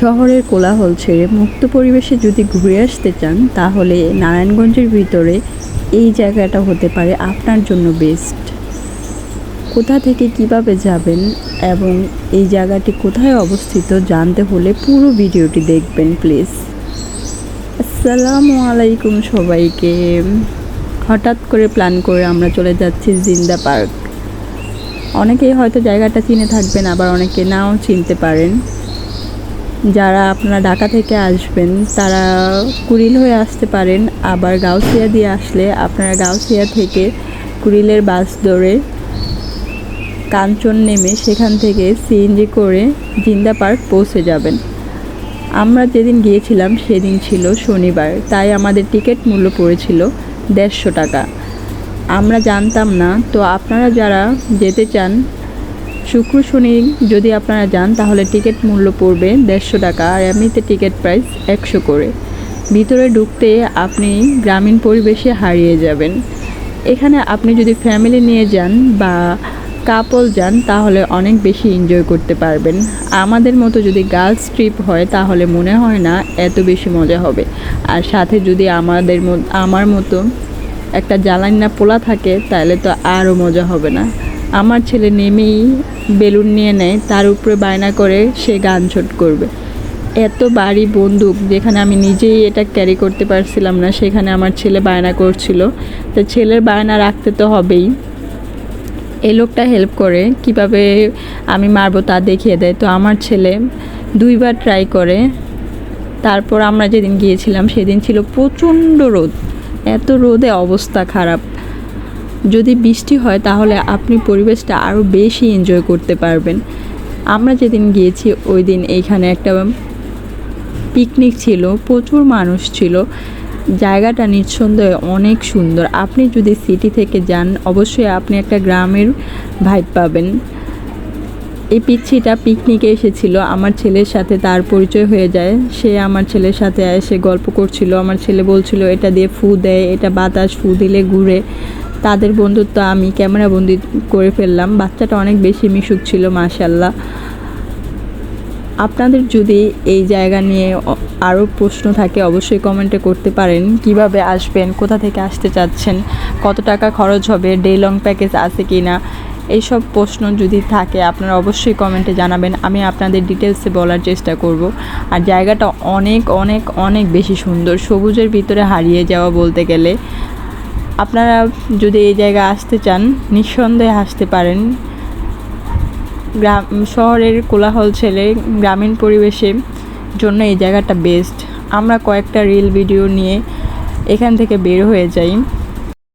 শহরের কোলাহল ছেড়ে মুক্ত পরিবেশে যদি ঘুরে আসতে চান, তাহলে নারায়ণগঞ্জের ভিতরে এই জায়গাটা হতে পারে আপনার জন্য বেস্ট কোথা থেকে কীভাবে যাবেন এবং এই জায়গাটি কোথায় অবস্থিত জানতে হলে পুরো ভিডিওটি দেখবেন প্লিজ আসসালামু আলাইকুম সবাইকে। হঠাৎ করে প্ল্যান করে আমরা চলে যাচ্ছি জিন্দা পার্ক। অনেকেই হয়তো জায়গাটা চিনে থাকবেন, আবার অনেকে নাও চিনতে পারেন। যারা আপনারা ঢাকা থেকে আসবেন, তারা কুড়িল হয়ে আসতে পারেন। আবার গাউসিয়া দিয়ে আসলে আপনারা গাউসিয়া থেকে কুড়িলের বাস ধরে কাঞ্চন নেমে সেখান থেকে সিএনজি করে জিন্দা পার্ক পৌঁছে যাবেন। আমরা যেদিন গিয়েছিলাম সেদিন ছিল শনিবার, তাই আমাদের টিকিট মূল্য পড়েছিল দেড়শো টাকা। আমরা জানতাম না, তো আপনারা যারা যেতে চান শুক্র শনি, যদি আপনারা যান, তাহলে টিকিট মূল্য পড়বে দেড়শো টাকা আর এমনিতে টিকিট প্রাইস একশো করে। ভিতরে ঢুকতে আপনি গ্রামীণ পরিবেশে হারিয়ে যাবেন। এখানে আপনি যদি ফ্যামিলি নিয়ে যান বা কাপল যান, তাহলে অনেক বেশি এনজয় করতে পারবেন। আমাদের মতো যদি গার্লস ট্রিপ হয়, তাহলে মনে হয় না এত বেশি মজা হবে। আর সাথে যদি আমাদের আমার মতো একটা জ্বালানি না পোলা থাকে, তাহলে তো আরও মজা হবে না। আমার ছেলে নেমেই বেলুন নিয়ে নেয়, তার উপরে বায়না করে সে গান ছোট করবে। এত বাড়ি বন্দুক যেখানে আমি নিজেই এটা ক্যারি করতে পারছিলাম না, সেখানে আমার ছেলে বায়না করছিল। তো ছেলের বায়না রাখতে তো হবেই। এই লোকটা হেল্প করে, কীভাবে আমি মারবো তা দেখিয়ে দেয়। তো আমার ছেলে দুইবার ট্রাই করে। তারপর আমরা যেদিন গিয়েছিলাম, সেদিন ছিল প্রচণ্ড রোদ। এত রোদে অবস্থা খারাপ। যদি বৃষ্টি হয়, তাহলে আপনি পরিবেশটা আরও বেশি এনজয় করতে পারবেন। আমরা যেদিন গিয়েছি ওই দিন এইখানে একটা পিকনিক ছিল, প্রচুর মানুষ ছিল। জায়গাটা নিঃসন্দেহে অনেক সুন্দর। আপনি যদি সিটি থেকে যান, অবশ্যই আপনি একটা গ্রামের ভাইব পাবেন। এই পিচ্ছিটা পিকনিকে এসেছিল। আমার ছেলের সাথে তার পরিচয় হয়ে যায়। সে আমার ছেলের সাথে এসে গল্প করছিল। আমার ছেলে বলছিল, এটা দিয়ে ফু দেয়, এটা বাতাস, ফু দিলে ঘুরে। তাদের বন্ধুত্ব আমি ক্যামেরা বন্দি করে ফেললাম। বাচ্চাটা অনেক বেশি মিশুক ছিল মাশাল্লাহ আপনাদের যদি এই জায়গা নিয়ে আরও প্রশ্ন থাকে, অবশ্যই কমেন্টে করতে পারেন। কীভাবে আসবেন, কোথা থেকে আসতে চাচ্ছেন, কত টাকা খরচ হবে, ডে লং প্যাকেজ আছে কি না এইসব প্রশ্ন যদি থাকে, আপনারা অবশ্যই কমেন্টে জানাবেন। আমি আপনাদের ডিটেলসে বলার চেষ্টা করব। আর জায়গাটা অনেক অনেক অনেক বেশি সুন্দর। সবুজের ভিতরে হারিয়ে যাওয়া বলতে গেলে আপনারা যদি এই জায়গায় আসতে চান, নিঃসন্দেহে আসতে পারেন। গ্রাম, শহরের কোলাহল ছেলে গ্রামীণ পরিবেশের জন্য এই জায়গাটা বেস্ট আমরা কয়েকটা রিল ভিডিও নিয়ে এখান থেকে বের হয়ে যাই।